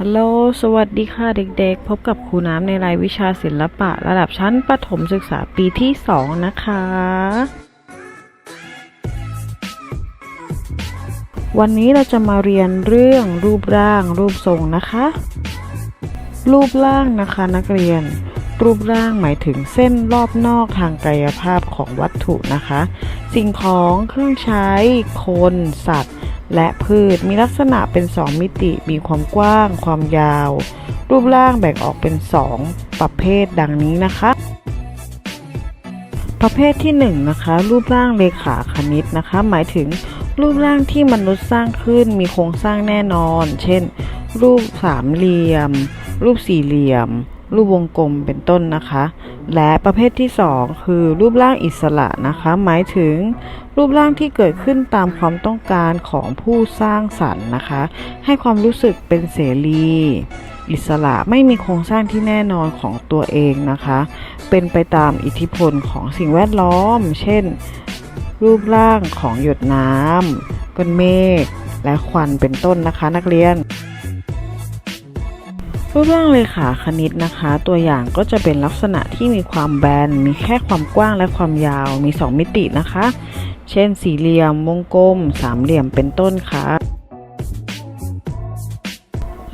ฮัลโหล สวัสดีค่ะเด็กๆ พบกับครูน้ำในรายวิชาศิลปะ ระดับชั้นประถมศึกษาปีที่ 2 นะคะ วันนี้เราจะมาเรียนเรื่องรูปร่าง รูปทรงนะคะ รูปร่างนะคะนักเรียน รูปร่างหมายถึงเส้นรอบนอกทางกายภาพของวัตถุนะคะ สิ่งของ เครื่องใช้ คน สัตว์ และพืชมีลักษณะเป็น 2 มิติมีความกว้าง ความยาว รูปร่างแบ่งออกเป็น 2 ประเภทดังนี้นะคะ ประเภทที่1นะคะ รูปร่างเลขาคณิตนะคะ หมายถึงรูปร่างที่มนุษย์สร้างขึ้นมีโครงสร้างแน่นอน เช่น รูปสามเหลี่ยม รูปสี่เหลี่ยม รูปวงกลมเป็นต้นนะคะ และประเภทที่ 2 คือรูปร่างอิสระนะคะ หมายถึงรูปร่างที่เกิดขึ้นตามความต้องการของผู้สร้างสรรค์นะคะ ให้ความรู้สึกเป็นเสรี อิสระไม่มีโครงสร้างที่แน่นอนของตัวเองนะคะ เป็นไปตามอิทธิพลของสิ่งแวดล้อม เช่น รูปร่างของหยดน้ำก้อนเมฆและควันเป็นต้นนะคะ นักเรียน รูปร่างเลขาคณิตนะคะ ตัวอย่างก็จะเป็นลักษณะที่มีความแบน มีแค่ความกว้างและความยาว มี 2 มิตินะคะ เช่น สี่เหลี่ยม วงกลม สามเหลี่ยม เป็นต้นค่ะ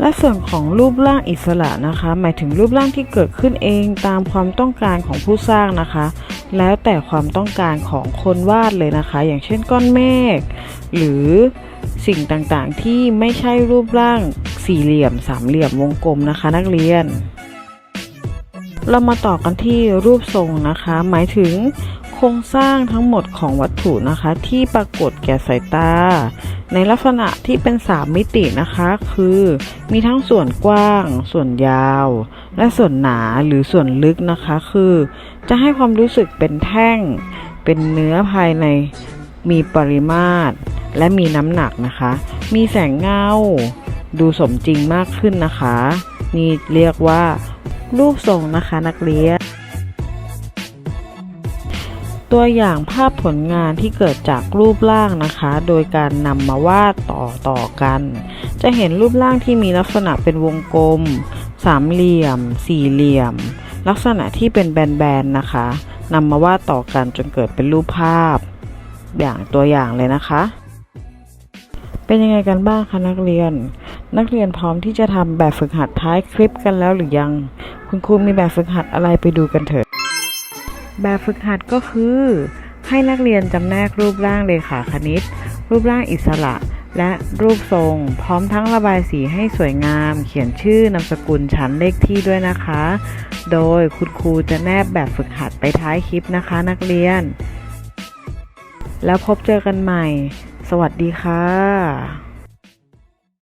และส่วนของรูปร่างอิสระนะคะ หมายถึงรูปร่างที่เกิดขึ้นเองตามความต้องการของผู้สร้างนะคะ แล้วแต่ความต้องการของคนวาดเลยนะคะ อย่างเช่นก้อนเมฆ หรือสิ่งต่างๆที่ไม่ใช่รูปร่าง สี่เหลี่ยม สามเหลี่ยมวงกลมนะคะ นักเรียน เรามาต่อกันที่รูปทรงนะคะ หมายถึงโครงสร้างทั้งหมดของวัตถุนะคะ ที่ปรากฏแก่สายตา ในลักษณะที่เป็น3มิตินะคะ คือมีทั้งส่วนกว้าง ส่วนยาว และส่วนหนาหรือส่วนลึกนะคะ คือ จะให้ความรู้สึกเป็นแท่ง เป็นเนื้อภายในมีปริมาตร และมีน้ำหนักนะคะ มีแสงเงา ดูสมจริงมากขึ้นนะคะ นี่เรียกว่า รูปทรงนะคะนักเรียน ตัวอย่างภาพผลงานที่เกิดจากรูปร่างนะคะ โดยการนำมาวาดต่อต่อกัน จะเห็นรูปร่างที่มีลักษณะเป็นวงกลม สามเหลี่ยม สี่เหลี่ยม ลักษณะที่เป็นแบนๆนะคะนำมาวาดต่อกันจนเกิดเป็นรูปภาพ อย่างตัวอย่างเลยนะคะ เป็นยังไงกันบ้างคะนักเรียน นักเรียนพร้อมที่จะทำแบบฝึกหัดท้ายคลิปกันแล้วหรือยัง คุณครูมีแบบฝึกหัดอะไรไปดูกันเถอะ แบบฝึกหัดก็คือ ให้นักเรียนจำแนกรูปร่างเลขาคณิต รูปร่างอิสระ และรูปทรง พร้อมทั้งระบายสีให้สวยงาม เขียนชื่อนามสกุลชั้นเลขที่ด้วยนะคะ โดยคุณครูจะแนบแบบฝึกหัดไปท้ายคลิปนะคะ นักเรียน แล้วพบเจอกันใหม่ สวัสดีค่ะ